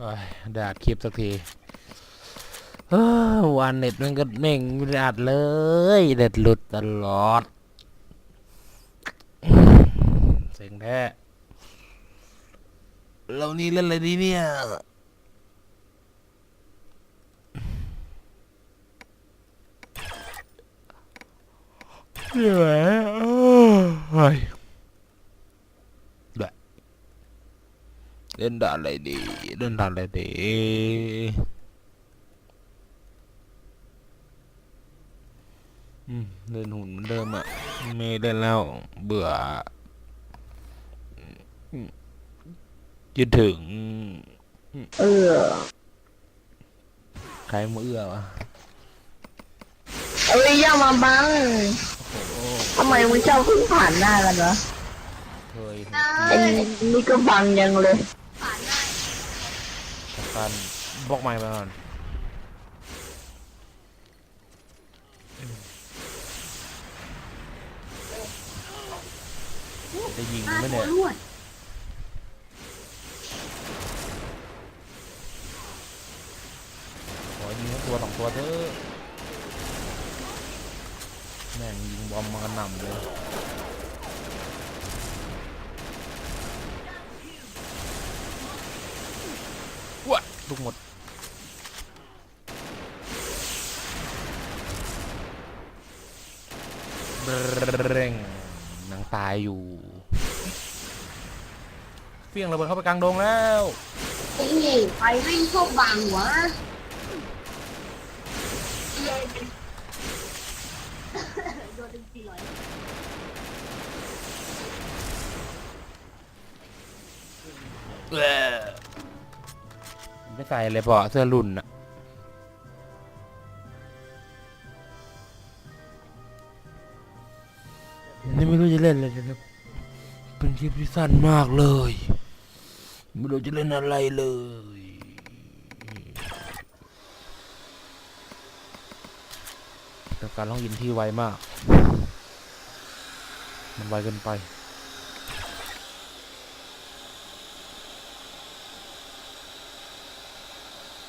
อ้ยไดอัดคลิปสักทีวันเน็ตมันก็เม่งไม่ได้อัดเลยเด็ดหลุดตลอดเซ็งแท้เรานี่เล่นอะไรดีเนี่ยเหนื่อยเอ้ยเดะ เล่นด่านอะไรดีเล่นด่านอะไรดีอืมเล่นหุ่นเหมือนเดิมอะไม่เล่นแล้ว เบื่ออืมคิดถึง เออใครมาเอื้อวะเอ้ยอย่ามาบังโอ้โหทำไมมึงชอบขึ้นผ่านหน้ากันวะเคยไอ้นี่ก็บังยังเลยสั การบล็อกไม้มาก่อนจะยิงไหมเนี่ยขอยิงตัวสองตัวเถอะแม่งยิงบอมมากระหน่ำเลย ว้าลูกหมดเบร่งหนังตายอยู่เฟี้ยงระเบิดเข้าไปกลางดงแล้วนี่ไปวิ่งพวกบางหัวโดนดึงสี่ร้อย ไม่ใส่เลยเปาะเสื้อรุ่นอะนี่ไม่รู้จะเล่นอะไรเลยครับ เป็นคลิปที่สั้นมากเลย ไม่รู้จะเล่นอะไรเลยแต่การร้องอินที่ไวมาก มันไวเกินไป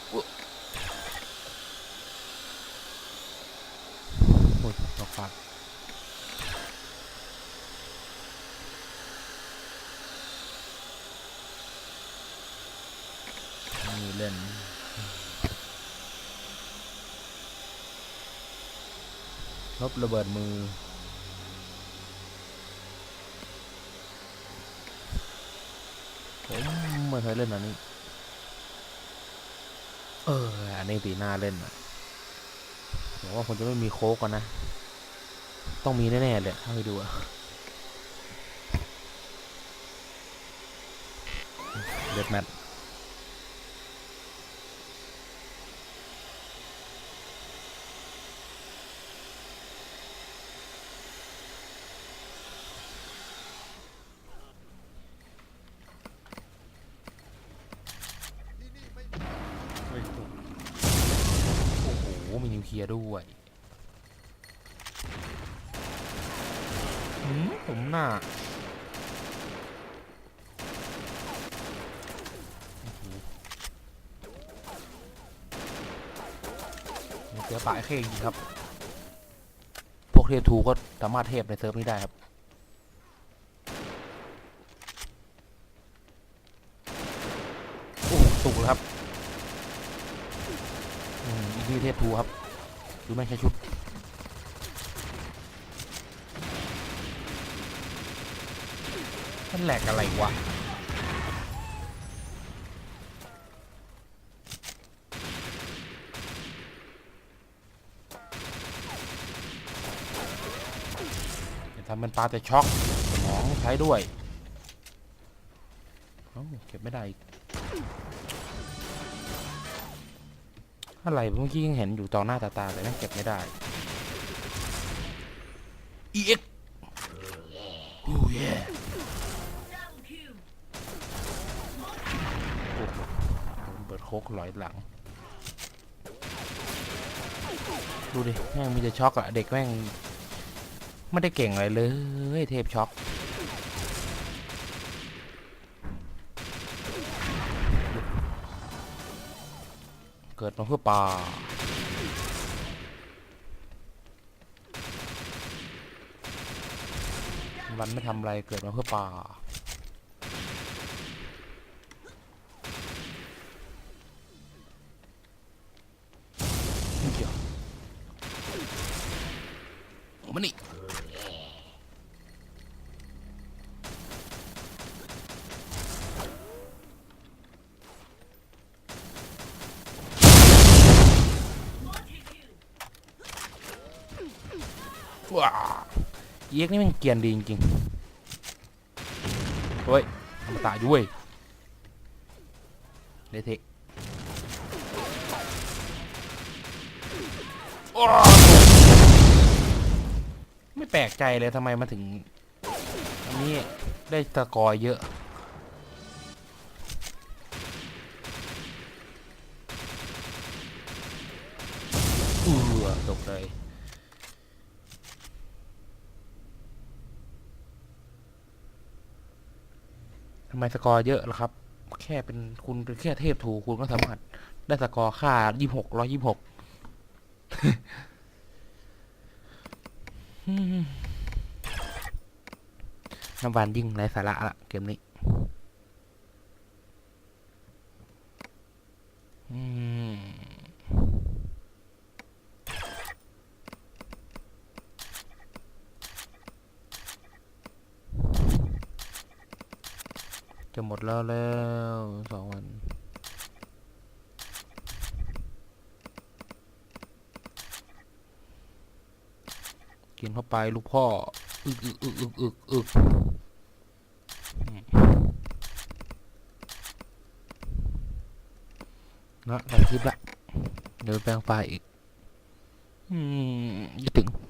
โอ้ยนก ฟักนี่เล่นลบระเบิดมือผมไม่เคยเล่นอันนี้ เออ อันนี้ปีหน้าเล่นอะผมว่าผมจะไม่มีโค้กก่อนนะ ต้องมีแน่ๆเลยถ้าไปดูอะเด็ดแมทโอ้โห มีนิวเคลียร์ด้วย หืมผมหน้าโอ้โหเจอปลายเข่งจริงครับ พวกเทพทูก็สามารถเทพในเซิร์ฟนี้ได้ครับ โอ้โหสุกแล้วครับ อืมอีกที่เทพทูครับ ดูไม่ใช่ชุด มันแหลกอะไรวะทำเป็นปลาแต่ช็อกสมองใช้ด้วยเอ้าเก็บไม่ได้อีกอะไรเมื่อกี้ยังเห็นอยู่ต่อหน้าตาตาแต่ยังเก็บไม่ได้ EX โอ้ย โอ้โหเปิดโค กหลอยหลัง ดูดิ แม่งมีแต่ช็อกอะเด็กแม่ง ไม่ได้เก่งอะไรเลย เทพช็อกเกิดมาเพื่อป่าวันไม่ทำอะไรเกิดมาเพื่อป่า เดี๋ยว มานี่ว้าเย็กนี่มันเกียนดีจริงๆเฮ้ยทำตาอยู่เว้ยเลเทะอ้ ไม่แปลกใจเลยทำไมมาถึง อันนี้ได้ตะกอร์เยอะ อือตกเลยทำไมสกอร์เยอะล่ะครับ แค่เป็นคุณเป็นแค่เทพถูกคุณก็สามารถได้สกอร์ค่ายี่หกร้อยยี่หก น้ำหวานยิ่งไร้สาระละเกมนี้อืมจะหมดแล้วแล้วสองวัน กินเข้าไปลูกพ่ออึกอึกอึกอึกอึกอึกนะถ่ายคลิปละเดี๋ยวแปลงไฟอีก อืม